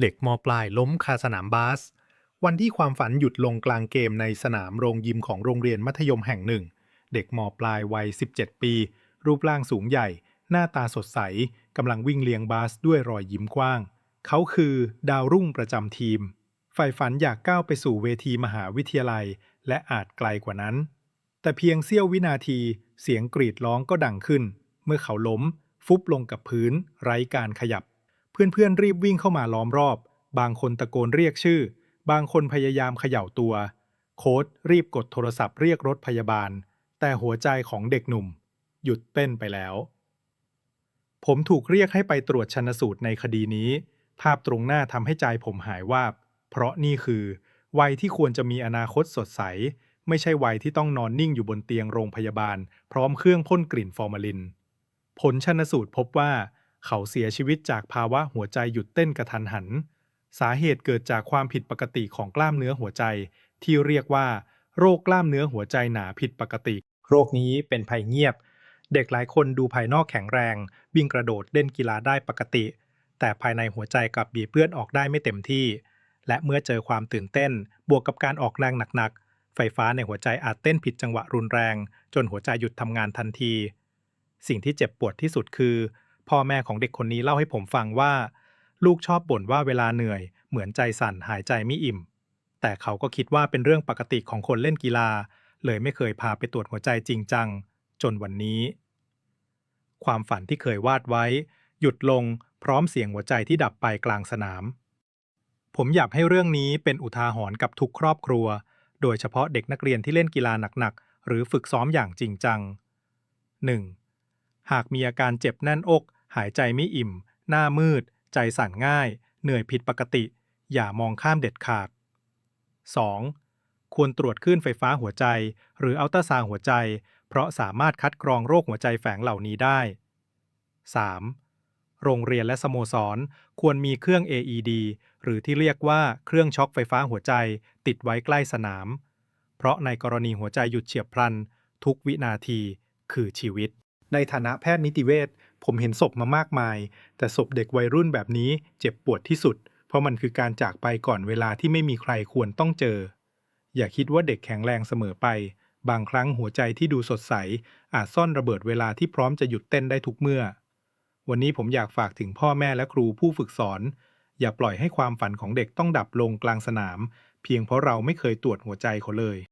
เด็กมปลายล้มคาสนามบาส วันที่ความฝันหยุดลงกลางเกมในสนามโรงยิมของโรงเรียนมัธยมแห่งหนึ่ง เด็กมปลายวัย 17 ปี รูปร่างสูงใหญ่ หน้าตาสดใสกำลังวิ่งเลี้ยงบาสด้วยรอยยิ้มกว้าง เขาคือดาวรุ่งประจำทีมใฝ่ฝันอยากก้าวไปสู่เวทีมหาวิทยาลัย และอาจไกลกว่านั้น แต่เพียงเสี้ยววินาที เสียงกรีดร้องก็ดังขึ้น เมื่อเขาล้ม ฟุบลงกับพื้น ไร้การขยับ เพื่อนๆรีบวิ่งเข้ามาล้อมรอบ บางคนตะโกนเรียกชื่อ บางคนพยายามเขย่าตัว โค้ดรีบกดโทรศัพท์เรียกรถพยาบาล แต่หัวใจของเด็กหนุ่ม หยุดเต้นไปแล้ว ผมถูกเรียกให้ไปตรวจชันสูตรในคดีนี้ ภาพตรงหน้าทำให้ใจผมหายวาบ เพราะนี่คือ วัยที่ควรจะมีอนาคตสดใส ไม่ใช่วัยที่ต้องนอนนิ่งอยู่บนเตียงโรงพยาบาล พร้อมเครื่องพ่นกลิ่นฟอร์มาลิน ผลชันสูตรพบว่า เขาเสียชีวิตจากภาวะหัวใจหยุดเต้นกระทันหัน สาเหตุเกิดจากความผิดปกติของกล้ามเนื้อหัวใจ ที่เรียกว่า โรคกล้ามเนื้อหัวใจหนาผิดปกติ โรคนี้เป็นภัยเงียบ เด็กหลายคนดูภายนอกแข็งแรง วิ่งกระโดดเล่นกีฬาได้ปกติ แต่ภายในหัวใจกลับบีบเลือดออกได้ไม่เต็มที่ และเมื่อเจอความตื่นเต้น บวกกับการออกแรงหนักๆไฟฟ้าในหัวใจอาจเต้นผิดจังหวะรุนแรง จนหัวใจหยุดทำงานทันที สิ่งที่เจ็บปวดที่สุดคือ พ่อแม่ของเด็กคนนี้เล่าให้ผมฟังว่า ลูกชอบบ่นว่าเวลาเหนื่อย เหมือนใจสั่นหายใจไม่อิ่ม แต่เขาก็คิดว่าเป็นเรื่องปกติของคนเล่นกีฬา เลยไม่เคยพาไปตรวจหัวใจจริงจัง จนวันนี้ ความฝันที่เคยวาดไว้ หยุดลงพร้อมเสียงหัวใจที่ดับไปกลางสนาม ผมอยากให้เรื่องนี้เป็นอุทาหรณ์กับทุกครอบครัว โดยเฉพาะเด็กนักเรียนที่เล่นกีฬาหนักๆหรือฝึกซ้อมอย่างจริงจัง 1. หากมีอาการเจ็บแน่นอก หายใจไม่อิ่ม หน้ามืด ใจสั่นง่าย เหนื่อยผิดปกติ อย่ามองข้ามเด็ดขาด 2. ควรตรวจคลื่นไฟฟ้าหัวใจ หรืออัลตราซาวด์หัวใจ เพราะสามารถคัดกรองโรคหัวใจแฝงเหล่านี้ได้ 3. โรงเรียนและสโมสร ควรมีเครื่อง AED หรือที่เรียกว่าเครื่องช็อคไฟฟ้าหัวใจ ติดไว้ใกล้สนาม เพราะในกรณีหัวใจหยุดเฉียบพลัน ทุกวินาทีคือชีวิต ในฐานะแพทย์นิติเวช ผมเห็นศพมามากมาย แต่ศพเด็กวัยรุ่นแบบนี้เจ็บปวดที่สุด เพราะมันคือการจากไปก่อนเวลาที่ไม่มีใครควรต้องเจอ อย่าคิดว่าเด็กแข็งแรงเสมอไป บางครั้งหัวใจที่ดูสดใส อาจซ่อนระเบิดเวลาที่พร้อมจะหยุดเต้นได้ทุกเมื่อ วันนี้ผมอยากฝากถึงพ่อแม่และครูผู้ฝึกสอน อย่าปล่อยให้ความฝันของเด็กต้องดับลงกลางสนาม เพียงเพราะเราไม่เคยตรวจหัวใจเขาเลย